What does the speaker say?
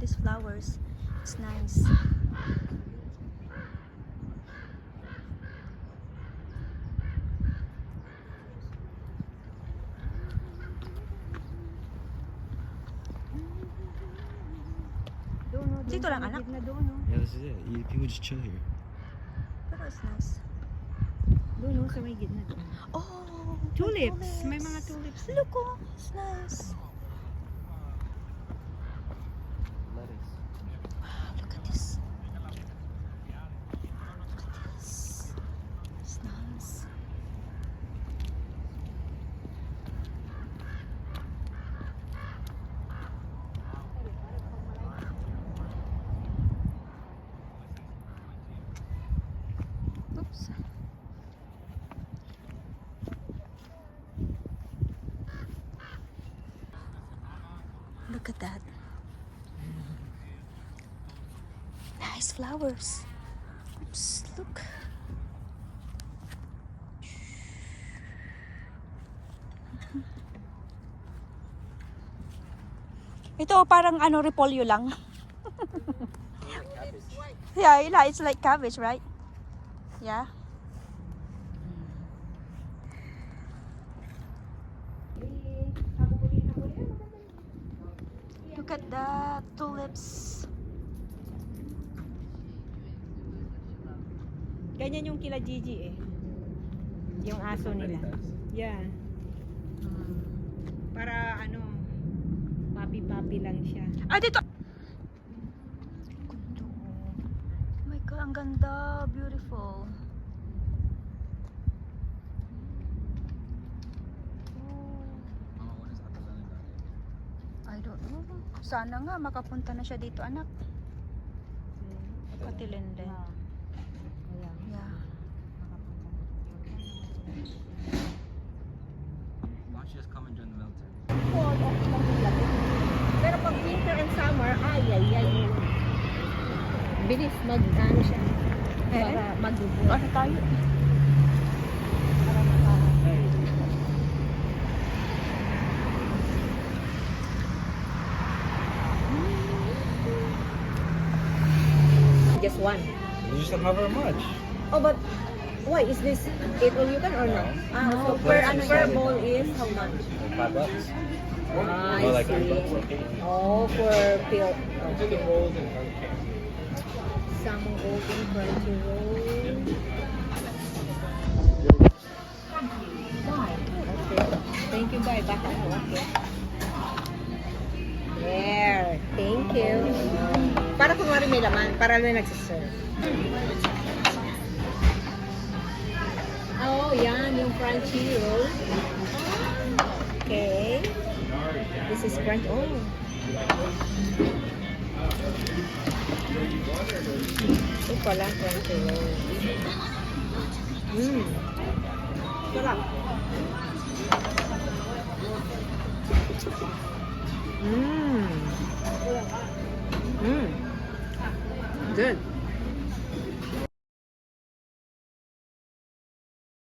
these flowers. It's nice. Dito lang, anak. gitna doon, no? Yeah, this is it. You, people just chill here. Pero it's nice. Doon, no, sa may gitna doon. Oh, Tulips. May mga tulips. Look, oh, it's nice. Lettuce. Wow, look at this. Look at this. It's nice. Oops. Look at that. Nice flowers. Oops, look. Ito parang ano repolyo lang. yeah, it's like cabbage, right? Yeah. Look at the tulips. Ganyan yung kila Gigi eh. Yung aso nila. Yeah. Para ano, papi-papi lang siya. Ah, dito! Oh my God, ang ganda. Beautiful. I don't know. Sana nga makapunta na siya dito, anak. Katilende. Ayan. Yeah. Why don't you just come and join the military? Pero pag winter and summer, ay, ay, ay. Bilis mag, ano siya. Eh, Para magubo. Ano tayo? One. You just don't have very much. Oh, but why is this it all you can or no? Ah, so per ano per bowl is how much? Five bucks. Ah, I Or like see. three bucks. Oh, for pill. Salmon golden crunchy roll. Okay. Thank you, bye. Baka ako. Okay. There. Thank you. Para kunwari may laman, para na nagsiserve. Oh, yan. Yung crunchy roll. Okay. This is crunch. Oh. Ito pala, crunchy roll. Mmm. Sarap. Mmm. Mmm. Good.